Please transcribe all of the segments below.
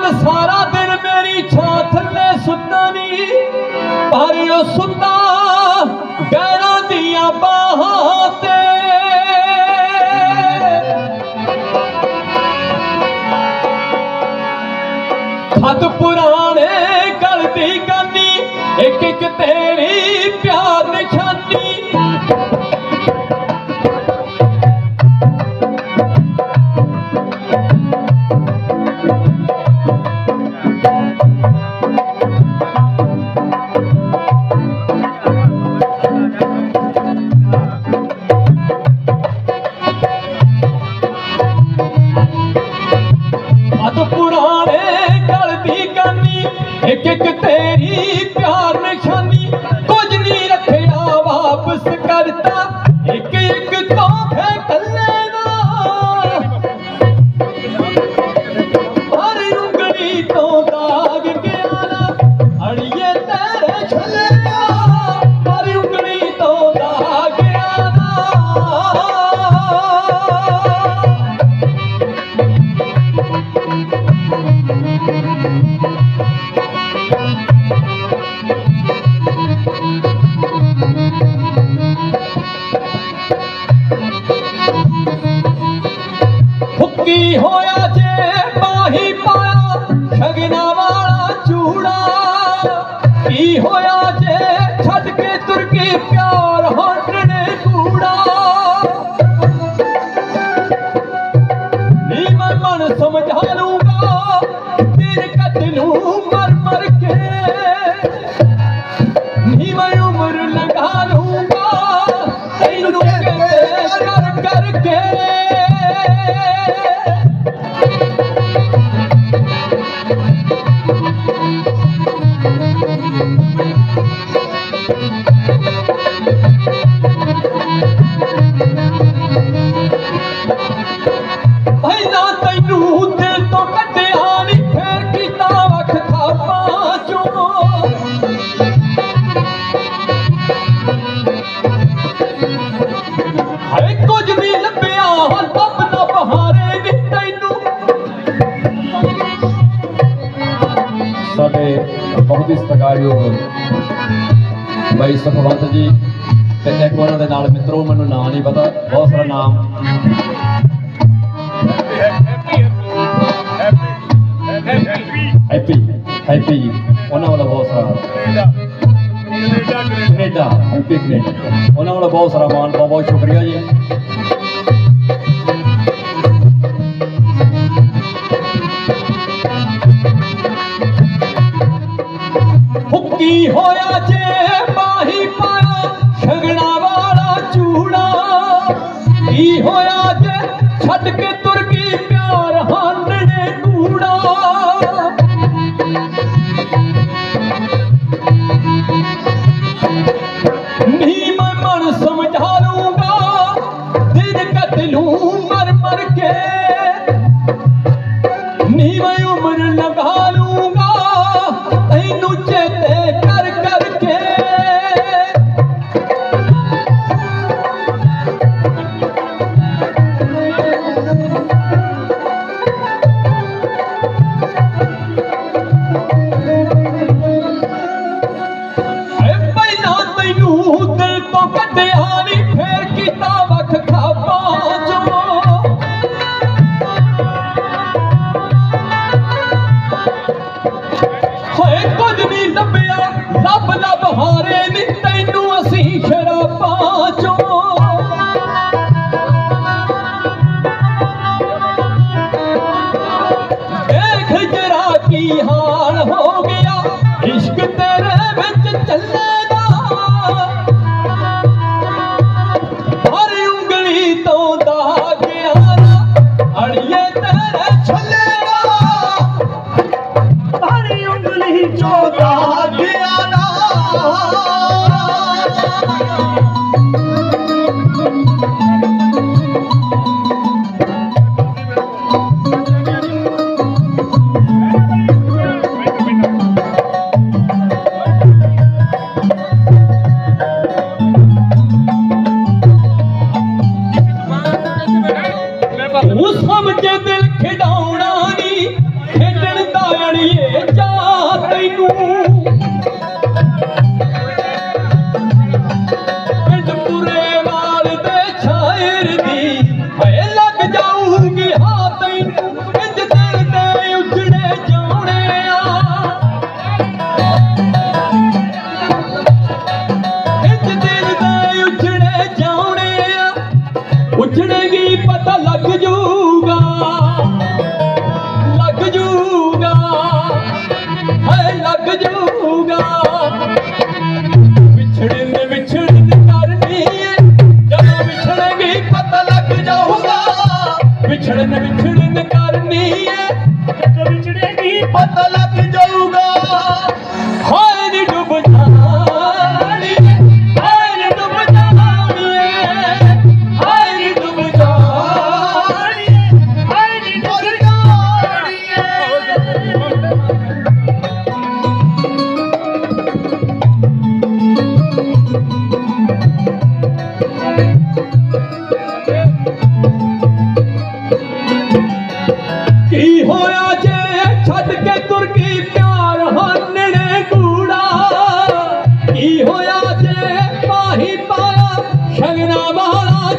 ਮੈਂ ਸਾਰਾ ਦਿਨ ਮੇਰੀ ਛਾਂ ਥੱਲੇ ਸੁੱਤਾ ਨਹੀਂ, ਪਰ ਉਹ ਸੁੱਤਾ ਗੈਰਾਂ ਦੀਆਂ ਬਾਹਾਂ ਤੇ ਹੁੱਕੀ ਹੋਇਆ ਜੇ ਮਾਹੀ ਪਾਇਆ ਸ਼ਗਨਾ ਵਾਲਾ ਚੂੜਾ ਕੀ ਹੋਇਆ ਜੇ ਛੱਡ ਕੇ ਤੁਰ ਕੇ ਪਿਆਰ ਹਟਣੇ ਕੂੜਾ ਨੀ ਕੱਟ ਨੂੰ ਮਰ ਮਰ ਕੇ ਨੀ ਮੈਂ ਉਮਰ ਲੰਘਾ ਲੂੰਗਾ ਤੈਨੂੰ ਕਹਿੰਦੇ ਕਰ ਕਰਕੇ ਬਹੁਤ ਹੀ ਸਤਿਕਾਰਯੋਗ ਬਾਈ ਸੁਖਵੰਤ ਜੀ, ਤੇ ਇੱਕ ਉਹਨਾਂ ਦੇ ਨਾਲ ਮਿੱਤਰੋ ਮੈਨੂੰ ਨਾਂ ਨਹੀਂ ਪਤਾ, ਬਹੁਤ ਸਾਰਾ ਨਾਮ। ਹੈਪੀ ਹੈਪੀ ਜੀ, ਉਹਨਾਂ ਵੱਲੋਂ ਬਹੁਤ ਸਾਰਾ ਕੈਨੇਡਾ ਹੈਪੀ ਕੈਨੇਡਾ। ਉਹਨਾਂ ਵੱਲੋਂ ਬਹੁਤ ਸਾਰਾ ਮਾਨ ਬਹੁਤ ਬਹੁਤ ਸ਼ੁਕਰੀਆ ਜੀ। ਹੋਇਆ ਜੇ ਮਾਹੀ ਪਾਇਆ ਸ਼ਗਣਾ ਵਾਲਾ ਚੂੜਾ। ਕੀ ਹੋਇਆ ਜੇ ਛੱਡ ਕੇ ਤੁਰ ਗਈ ਪਿਆਰ ਹਾਨਣੇ ਕੂੜਾ। ਨਹੀਂ ਮੈਂ ਮਨ ਸਮਝਾ ਲੂੰਗਾ ਲੱਭਿਆ ਲੱਭ ਲੱਭ ਹਾਰੇ ਨੀ ਤੈਨੂੰ ਅਸੀਂ ਸ਼ਰਾਬਾਂ ਚੋਂ ਦੇਖ ਜਰਾ ਕੀ ਹਾਲ ਹੋ ਗਿਆ ਇਸ਼ਕ ਤੇਰੇ ਵਿੱਚ ਚੱਲੇਗਾ ਤੂੰ ਲੱਗ ਜਾਊਗਾ। ਵਿਛੜਨ ਵਿਛੜਨ ਕਰਨੀ ਜਦੋਂ ਵਿਛੜੇਗੀ ਪਤਾ ਲੱਗ ਜਾਊਗਾ। ਵਿਛੜਨ ਵਿਛੜਨ ਕਰਨੀ ਜਦੋਂ ਵਿਛੜੇਗੀ ਪਤਾ ਲੱਗ ਜਾਊਗਾ। ਹੋ।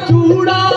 चूड़ा